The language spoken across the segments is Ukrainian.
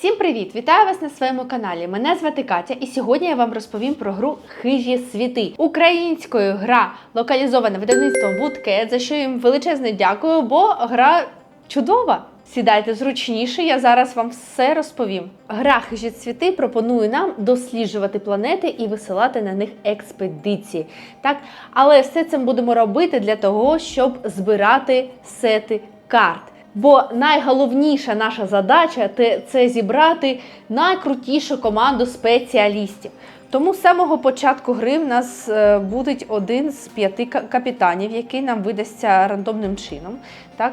Всім привіт! Вітаю вас на своєму каналі. Мене звати Катя, і сьогодні я вам розповім про гру Хижі світи. Українською гра локалізована видавництвом Woodcat, за що їм величезне дякую, бо гра чудова. Сідайте зручніше, я зараз вам все розповім. Гра Хижі світи пропонує нам досліджувати планети і висилати на них експедиції. Так, але все це ми будемо робити для того, щоб збирати сети карт. Бо найголовніша наша задача це зібрати найкрутішу команду спеціалістів. Тому з самого початку гри в нас е, буде один з п'яти капітанів, який нам видасться рандомним чином, так,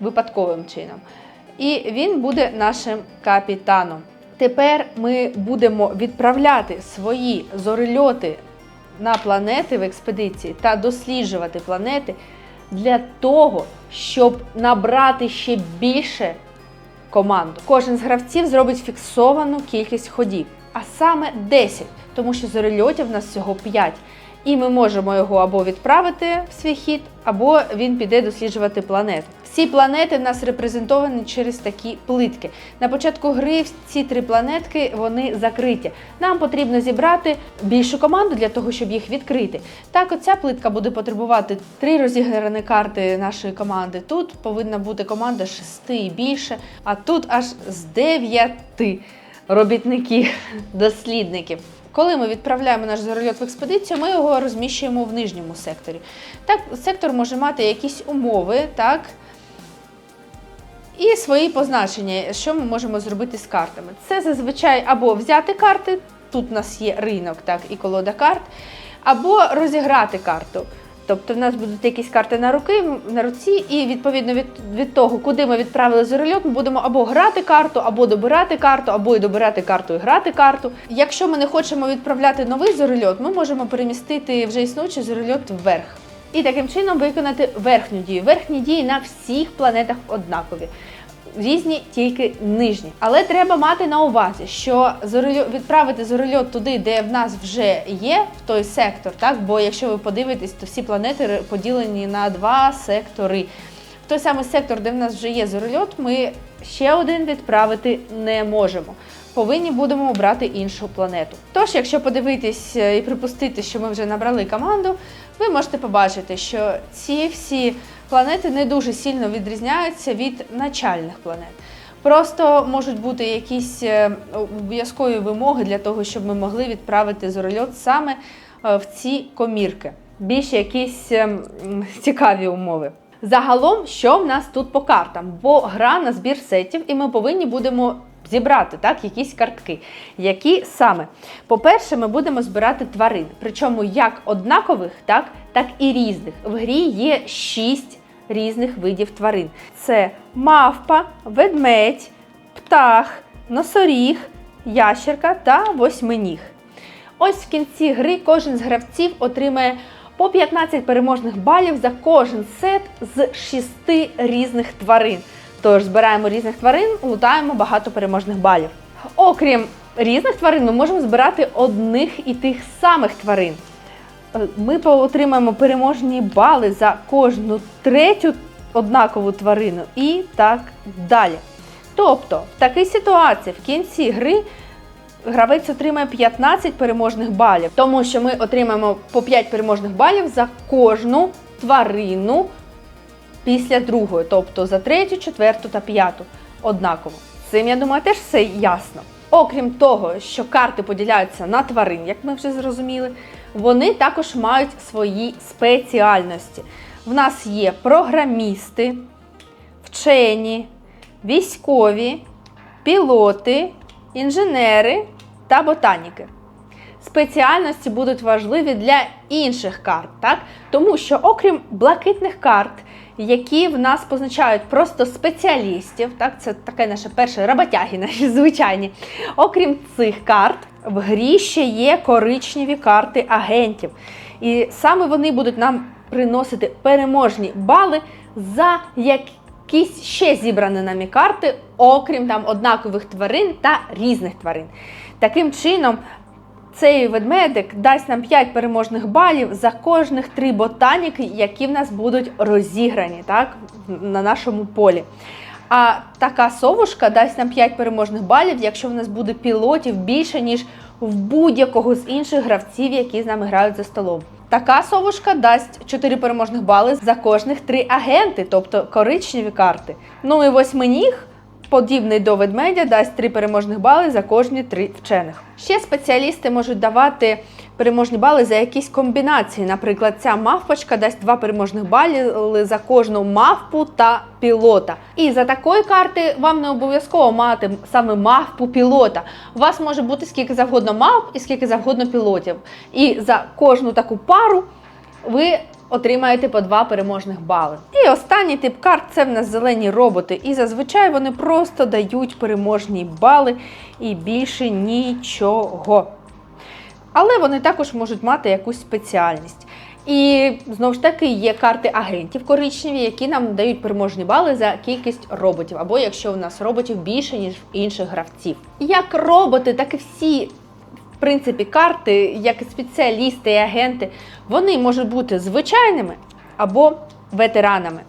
випадковим чином. І він буде нашим капітаном. Тепер ми будемо відправляти свої зорильоти на планети в експедиції та досліджувати планети для того, щоб набрати ще більше команду. Кожен з гравців зробить фіксовану кількість ходів, а саме 10, тому що зорильотів в нас всього 5. І ми можемо його або відправити в свій хід, або він піде досліджувати планету. Всі планети в нас репрезентовані через такі плитки. На початку гри ці три планетки вони закриті. Нам потрібно зібрати більшу команду для того, щоб їх відкрити. Так, оця плитка буде потребувати три розіграні карти нашої команди. Тут повинна бути команда шести і більше, а тут аж з дев'яти робітників, дослідників. Коли ми відправляємо наш зорольот в експедицію, ми його розміщуємо в нижньому секторі. Так, сектор може мати якісь умови, так, і свої позначення, що ми можемо зробити з картами. Це зазвичай або взяти карти, тут у нас є ринок, так, і колода карт, або розіграти карту. Тобто в нас будуть якісь карти на руки, на руці, і відповідно від, від того, куди ми відправили зорельот, ми будемо або грати карту, або добирати карту, або і добирати карту і грати карту. Якщо ми не хочемо відправляти новий зорольот, ми можемо перемістити вже існуючий зорольот вверх. І таким чином виконати верхню дію. Верхні дії на всіх планетах однакові. Різні тільки нижні. Але треба мати на увазі, що відправити зорольот туди, де в нас вже є в той сектор, так? бо якщо ви подивитесь, то всі планети поділені на два сектори. В той самий сектор, де в нас вже є зорольот, ми ще один відправити не можемо. Повинні будемо обрати іншу планету. Тож, якщо подивитись е, і припустити, що ми вже набрали команду, ви можете побачити, що ці всі планети не дуже сильно відрізняються від начальних планет. Просто можуть бути якісь е, обов'язкові вимоги для того, щоб ми могли відправити зорольот саме е, в ці комірки. Більш якісь е, цікаві умови. Загалом, що в нас тут по картам? Бо гра на збір сетів, і ми повинні будемо зібрати так, якісь картки. Які саме? По-перше, ми будемо збирати тварин, причому як однакових, так, так і різних. В грі є шість різних видів тварин: це мавпа, ведмедь, птах, носоріг, ящерка та восьминіг. Ось в кінці гри кожен з гравців отримає по 15 переможних балів за кожен сет з 6 різних тварин. Тож збираємо різних тварин, лутаємо багато переможних балів. Окрім різних тварин, ми можемо збирати одних і тих самих тварин. Е, Ми отримаємо переможні бали за кожну третю однакову тварину і так далі. Тобто, в такій ситуації в кінці гри гравець отримає 15 переможних балів, тому що ми отримаємо по 5 переможних балів за кожну тварину після другої, тобто за третю, четверту та п'яту однаково. Цим, я думаю, теж все ясно. Окрім того, що карти поділяються на тварин, як ми вже зрозуміли, вони також мають свої спеціальності. В нас є програмісти, вчені, військові, пілоти, інженери та ботаніки. Спеціальності будуть важливі для інших карт, так? тому що, окрім блакитних карт, які в нас позначають просто спеціалістів, так? це таке наше перше роботяги, наші звичайні. Окрім цих карт, в грі ще є коричневі карти агентів. І саме вони будуть нам приносити переможні бали за якісь ще зібрані нами карти, окрім там однакових тварин та різних тварин. Таким чином, цей ведмедик дасть нам 5 переможних балів за кожних 3 ботаніки, які в нас будуть розіграні так, на нашому полі. А така совушка дасть нам 5 переможних балів, якщо в нас буде пілотів більше, ніж в будь-якого з інших гравців, які з нами грають за столом. Така совушка дасть 4 переможних бали за кожних 3 агенти, тобто коричневі карти. Ну і восьминіг, подібний до ведмедя, дасть 3 переможних бали за кожні 3 вчених. Ще спеціалісти можуть давати переможні бали за якісь комбінації. Наприклад, ця мавпочка дасть 2 переможних бали за кожну мавпу та пілота. І за такої карти вам не обов'язково мати саме мавпу пілота. У вас може бути скільки завгодно мавп і скільки завгодно пілотів. І за кожну таку пару ви отримаєте по два переможних бали. І останній тип карт це в нас зелені роботи. І зазвичай вони просто дають переможні бали і більше нічого. Але вони також можуть мати якусь спеціальність. І знову ж таки є карти агентів коричневі, які нам дають переможні бали за кількість роботів, або якщо у нас роботів більше, ніж інших гравців. Як роботи, так і всі. Принципі, карти, як спеціалісти і агенти, вони можуть бути звичайними або ветеранами.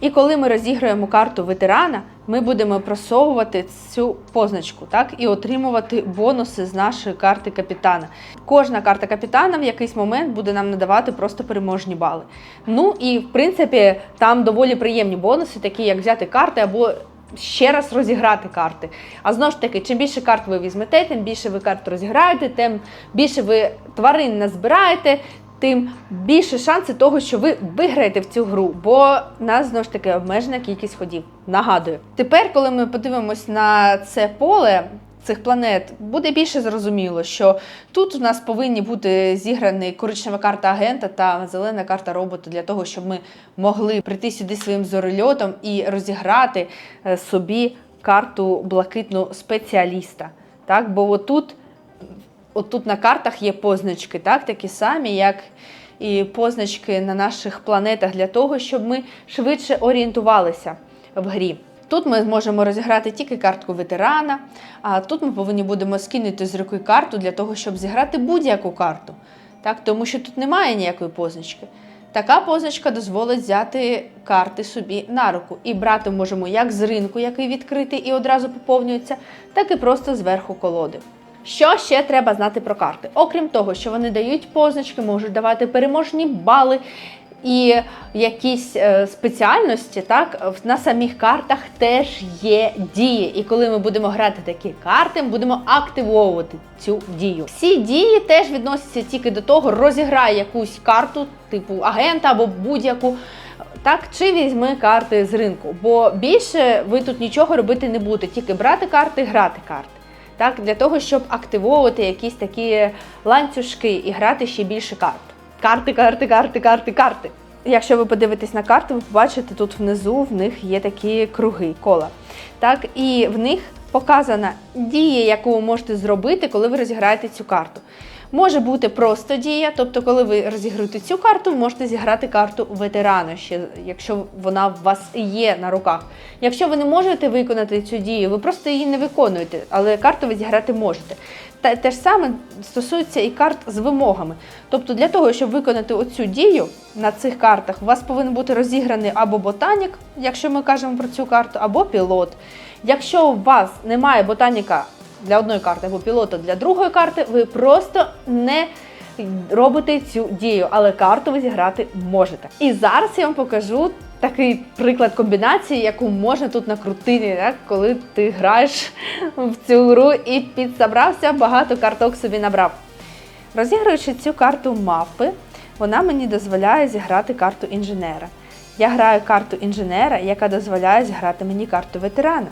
І коли ми розіграємо карту ветерана, ми будемо просовувати цю позначку, так і отримувати бонуси з нашої карти капітана. Кожна карта капітана в якийсь момент буде нам надавати просто переможні бали. Ну і в принципі там доволі приємні бонуси, такі як взяти карти або ще раз розіграти карти. А знову ж таки, чим більше карт ви візьмете, тим більше ви карт розіграєте, тим більше ви тварин назбираєте, тим більше шанси того, що ви виграєте в цю гру, бо нас знову ж таки обмежена кількість ходів. Нагадую. Тепер, коли ми подивимось на це поле. Цих планет буде більше зрозуміло, що тут у нас повинні бути зіграні коричнева карта агента та зелена карта робота для того, щоб ми могли прийти сюди своїм зорольотом і розіграти е, собі карту блакитну спеціаліста. Так, бо отут отут на картах є позначки, так, такі самі, як і позначки на наших планетах для того, щоб ми швидше орієнтувалися в грі. Тут ми зможемо розіграти тільки картку ветерана, а тут ми повинні будемо скинути з руки карту для того, щоб зіграти будь-яку карту. Так, тому що тут немає ніякої позначки. Така позначка дозволить взяти карти собі на руку. І брати можемо як з ринку, який відкритий і одразу поповнюється, так і просто зверху колоди. Що ще треба знати про карти? Окрім того, що вони дають позначки, можуть давати переможні бали і якісь е, спеціальності, так на самих картах теж є дії. І коли ми будемо грати такі карти, ми будемо активовувати цю дію. Всі дії теж відносяться тільки до того, розіграй якусь карту, типу агента або будь-яку. Так, чи візьми карти з ринку, бо більше ви тут нічого робити не будете, тільки брати карти, грати карти. Так, для того, щоб активовувати якісь такі ланцюжки і грати ще більше карт. Карти, карти, карти, карти, карти. Якщо ви подивитесь на карти, ви побачите, тут внизу в них є такі круги, кола. Так, і в них показана дія, яку ви можете зробити, коли ви розіграєте цю карту. Може бути просто дія, тобто, коли ви розіграєте цю карту, можете зіграти карту ветерана, ще, якщо вона у вас є на руках. Якщо ви не можете виконати цю дію, ви просто її не виконуєте, але карту ви зіграти можете. Та те ж саме стосується і карт з вимогами. Тобто, для того, щоб виконати оцю дію на цих картах, у вас повинен бути розіграний або ботанік, якщо ми кажемо про цю карту, або пілот. Якщо у вас немає ботаніка для одної карти або пілота для другої карти, ви просто не робите цю дію, але карту ви зіграти можете. І зараз я вам покажу такий приклад комбінації, яку можна тут накрутити, так, коли ти граєш в цю гру і підсобрався, багато карток собі набрав. Розігруючи цю карту мапи, вона мені дозволяє зіграти карту інженера. Я граю карту інженера, яка дозволяє зіграти мені карту ветерана.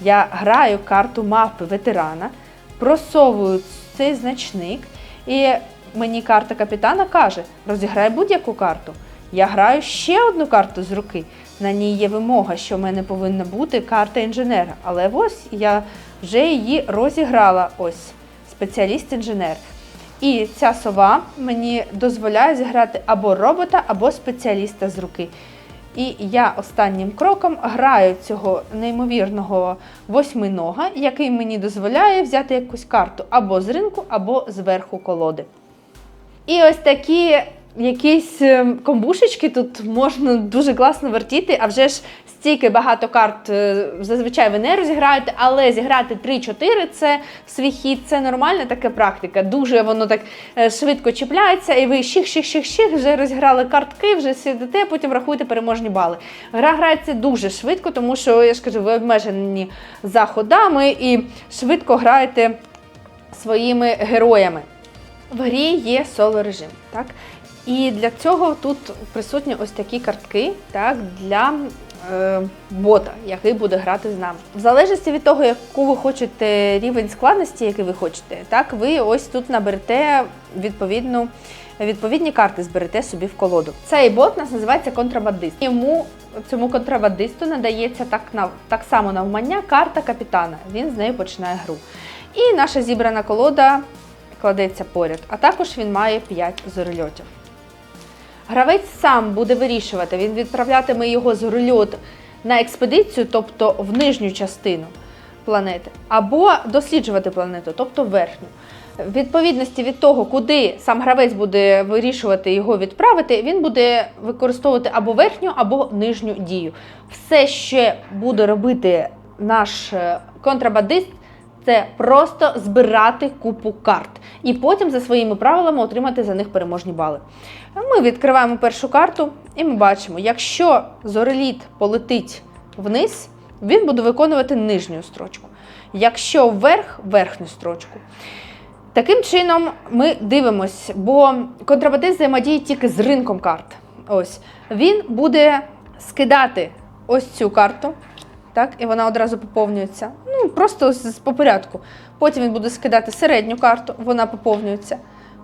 Я граю карту мапи ветерана, просовую цей значник, і мені карта капітана каже: розіграй будь-яку карту. Я граю ще одну карту з руки. На ній є вимога, що в мене повинна бути карта інженера. Але ось я вже її розіграла. Ось спеціаліст-інженер. І ця сова мені дозволяє зіграти або робота, або спеціаліста з руки. І я останнім кроком граю цього неймовірного восьминога, який мені дозволяє взяти якусь карту або з ринку, або зверху колоди. І ось такі якісь е, комбушечки тут можна дуже класно вертіти, а вже ж стільки багато карт е, зазвичай ви не розіграєте, але зіграти 3-4 це свій хід, це нормальна така практика. Дуже воно так е, швидко чіпляється, і ви щих-щих-щих-щих вже розіграли картки, вже сидите, потім рахуєте переможні бали. Гра грається дуже швидко, тому що я ж кажу, ви обмежені заходами і швидко граєте своїми героями. В грі є соло режим, так? І для цього тут присутні ось такі картки так, для е, бота, який буде грати з нами. В залежності від того, яку ви хочете рівень складності, який ви хочете, так, ви ось тут наберете відповідну. Відповідні карти зберете собі в колоду. Цей бот нас називається контрабандист. Йому цьому контрабандисту надається так на так само навмання карта капітана. Він з нею починає гру. І наша зібрана колода кладеться поряд. А також він має 5 зорольотів. Гравець сам буде вирішувати, він відправлятиме його з рульот на експедицію, тобто в нижню частину планети, або досліджувати планету, тобто верхню. В відповідності від того, куди сам гравець буде вирішувати його відправити, він буде використовувати або верхню, або нижню дію. Все, що буде робити наш е, контрабандист, це просто збирати купу карт і потім за своїми правилами отримати за них переможні бали. Ми відкриваємо першу карту і ми бачимо, якщо зореліт полетить вниз, він буде виконувати нижню строчку. Якщо вверх верхню строчку. Таким чином, ми дивимося, бо контрабандист взаємодіє тільки з ринком карт. Ось він буде скидати ось цю карту, так, і вона одразу поповнюється. Ну, просто з- по порядку. Потім він буде скидати середню карту, вона поповнюється.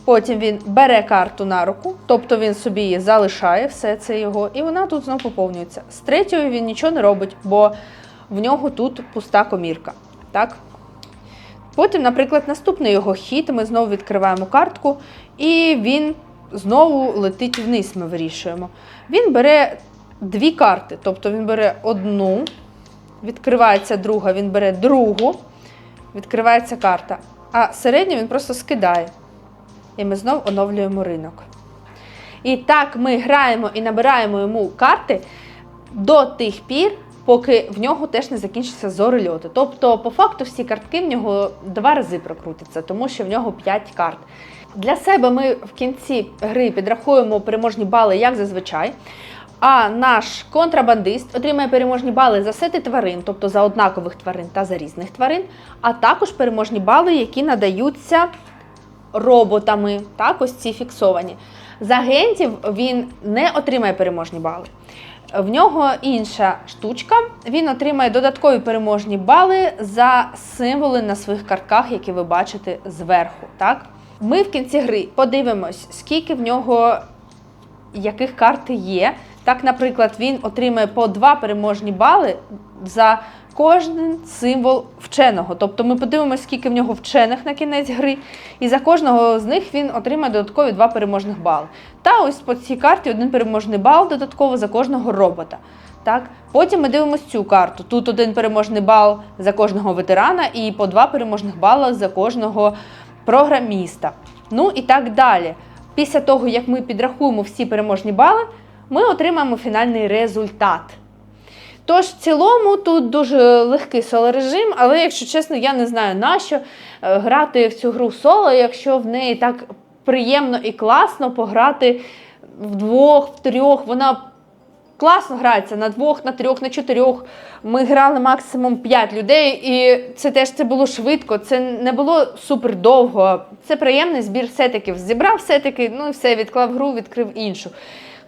Потім він бере карту на руку, тобто він собі її залишає, все це його, і вона тут знову поповнюється. З третьою він нічого не робить, бо в нього тут пуста комірка. Так? Потім, наприклад, наступний його хід, ми знову відкриваємо картку, і він знову летить вниз, ми вирішуємо. Він бере дві карти, тобто він бере одну, відкривається друга, він бере другу, відкривається карта. А середню він просто скидає. І ми знову оновлюємо ринок. І так ми граємо і набираємо йому карти до тих пір, поки в нього теж не закінчиться зорольоти. Тобто, по факту, всі картки в нього два рази прокрутяться, тому що в нього 5 карт. Для себе ми в кінці гри підрахуємо переможні бали, як зазвичай. А наш контрабандист отримає переможні бали за сети тварин, тобто за однакових тварин та за різних тварин, а також переможні бали, які надаються роботами. Так, ось ці фіксовані. З агентів він не отримає переможні бали. В нього інша штучка. Він отримає додаткові переможні бали за символи на своїх картках, які ви бачите зверху. Так? Ми в кінці гри подивимось, скільки в нього яких карти є. Так, наприклад, він отримає по два переможні бали за кожен символ вченого. Тобто ми подивимося, скільки в нього вчених на кінець гри, і за кожного з них він отримає додаткові два переможних бали. Та ось по цій карті один переможний бал додатково за кожного робота. Так? Потім ми дивимося цю карту. Тут один переможний бал за кожного ветерана і по два переможних бала за кожного програміста. Ну і так далі. Після того, як ми підрахуємо всі переможні бали, ми отримаємо фінальний результат. Тож, в цілому, тут дуже легкий соло-режим, але, якщо чесно, я не знаю нащо е, грати в цю гру соло, якщо в неї так приємно і класно пограти вдвох, в трьох. Вона класно грається на двох, на трьох, на чотирьох. Ми грали максимум п'ять людей, і це теж це було швидко. Це не було супер довго. Це приємний збір сетиків. Зібрав сетики, ну і все, відклав гру, відкрив іншу.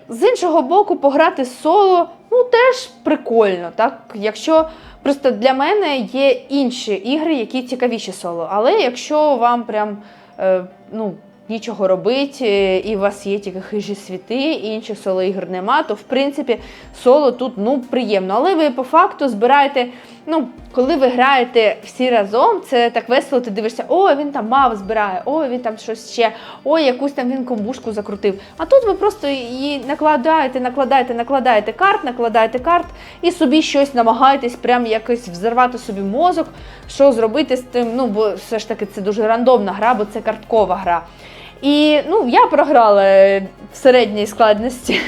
З іншого боку, пограти соло ну теж прикольно, так? Якщо просто для мене є інші ігри, які цікавіші соло. Але якщо вам прям е, ну, нічого робити, і у вас є тільки хижі світи, і інших соло ігр нема, то в принципі соло тут ну приємно. Але ви по факту збираєте. Ну, коли ви граєте всі разом, це так весело, ти дивишся, о, він там мав збирає, о, він там щось ще, о, якусь там він комбушку закрутив. А тут ви просто її накладаєте, накладаєте, накладаєте карт, накладаєте карт і собі щось намагаєтесь прям якось взорвати собі мозок, що зробити з тим. Ну, бо все ж таки це дуже рандомна гра, бо це карткова гра. І ну, я програла е, в середній складності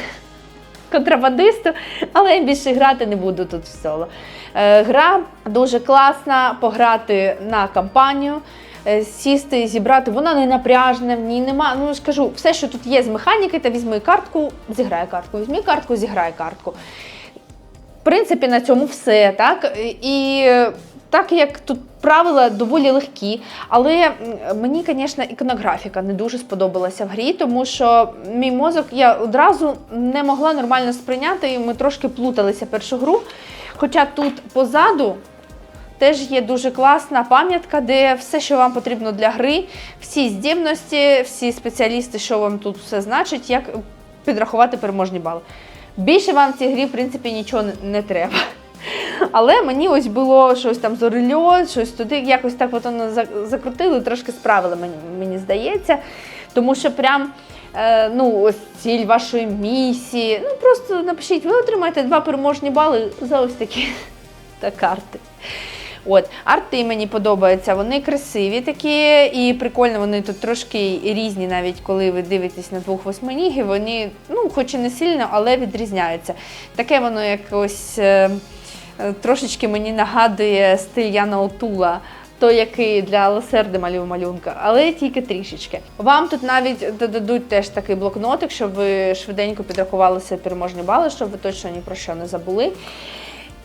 контрабандисту, але я більше грати не буду тут в соло. Е, Гра дуже класна, пограти на кампанію. е, Сісти, зібрати, вона не напряжна, в ній нема. Ну я ж все, що тут є з механіки, та візьми картку, зіграй картку, візьми картку, зіграй картку. В принципі, на цьому все, так? І так як тут правила доволі легкі, але мені, звісно, іконографіка не дуже сподобалася в грі, тому що мій мозок я одразу не могла нормально сприйняти, і ми трошки плуталися першу гру. Хоча тут позаду теж є дуже класна пам'ятка, де все, що вам потрібно для гри, всі здібності, всі спеціалісти, що вам тут все значить, як підрахувати переможні бали. Більше вам в цій грі, в принципі, нічого не- треба. Але мені ось було щось там зорильот, щось туди, якось так воно за- закрутили, трошки справили, мені, мені здається. Тому що прям е, ну, ось ціль вашої місії. Ну просто напишіть, ви отримаєте два переможні бали за ось такі та карти. От, арти мені подобаються, вони красиві такі і прикольно, вони тут трошки різні, навіть коли ви дивитесь на двох восьминігів, вони, ну, хоч і не сильно, але відрізняються. Таке воно якось е, трошечки мені нагадує стиль Яна Отула. Той, який для Лосерди малює малюнка, але тільки трішечки. Вам тут навіть додадуть теж такий блокнотик, щоб ви швиденько підрахували собі переможні бали, щоб ви точно ні про що не забули.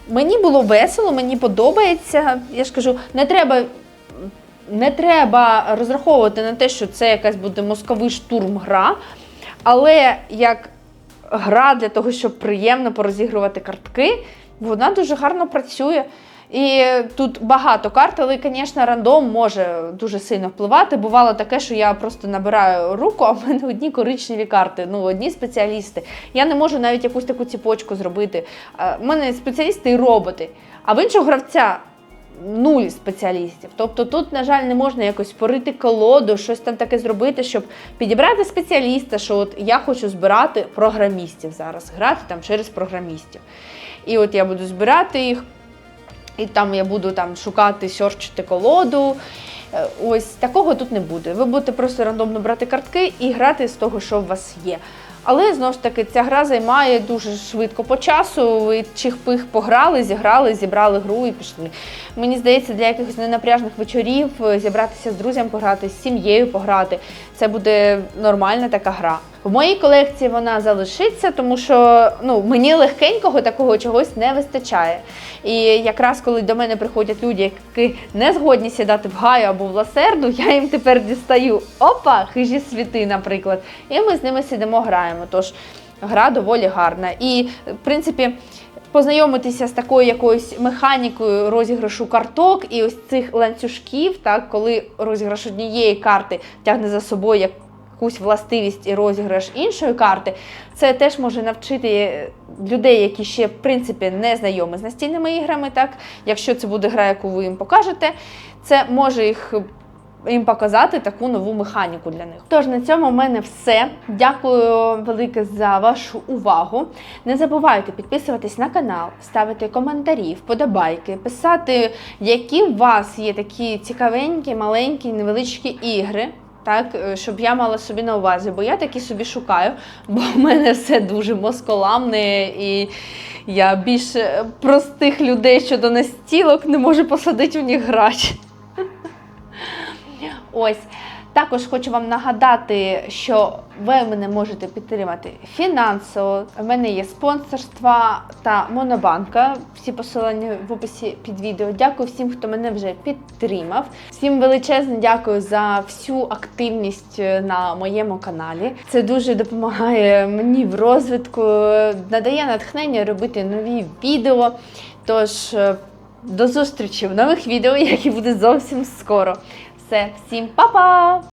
Мені було весело, мені подобається. Я ж кажу, не треба, не треба розраховувати на те, що це якась буде мозковий штурм гра. Але як гра для того, щоб приємно порозігрувати картки, вона дуже гарно працює. І тут багато карт, але, звісно, рандом може дуже сильно впливати. Бувало таке, що я просто набираю руку, а в мене одні коричневі карти, ну одні спеціалісти. Я не можу навіть якусь таку ціпочку зробити. У мене спеціалісти і роботи, а в іншого гравця нуль спеціалістів. Тобто тут, на жаль, не можна якось порити колоду, щось там таке зробити, щоб підібрати спеціаліста, що от я хочу збирати програмістів зараз, грати там через програмістів. І от я буду збирати їх, і там я буду там шукати, сьорчити колоду. Е, Ось такого тут не буде. Ви будете просто рандомно брати картки і грати з того, що у вас є. Але знову ж таки, ця гра займає дуже швидко по часу. Ви чих-пих пограли, зіграли, зібрали гру і пішли. Мені здається, для якихось ненапряжних вечорів е, зібратися з друзями пограти, з сім'єю пограти. Це буде нормальна така гра. В моїй колекції вона залишиться, тому що ну, мені легкенького такого чогось не вистачає. І якраз коли до мене приходять люди, які не згодні сідати в гаю або в ласерду, я їм тепер дістаю опа, хижі світи, наприклад. І ми з ними сидимо, граємо. Тож гра доволі гарна. І, в принципі, познайомитися з такою якоюсь механікою розіграшу карток і ось цих ланцюжків, так, коли розіграш однієї карти тягне за собою якусь властивість і розіграш іншої карти, це теж може навчити людей, які ще в принципі не знайомі з настільними іграми. Так, якщо це буде гра, яку ви їм покажете, це може їх. Їм показати таку нову механіку для них. Тож на цьому в мене все. Дякую велике за вашу увагу. Не забувайте підписуватись на канал, ставити коментарі, вподобайки, писати, які у вас є такі цікавенькі, маленькі, невеличкі ігри. Так, е, щоб я мала собі на увазі, бо я такі собі шукаю, бо в мене все дуже москоламне, і я більше простих людей щодо настілок не можу посадити в них грати. Ось. Також хочу вам нагадати, що ви мене можете підтримати фінансово. У мене є спонсорства та монобанка. Всі посилання в описі під відео. Дякую всім, хто мене вже підтримав. Всім величезне дякую за всю активність е, на моєму каналі. Це дуже допомагає мені в розвитку, надає натхнення робити нові відео. Тож е, до зустрічі в нових відео, які будуть зовсім скоро. Все, всім па-па!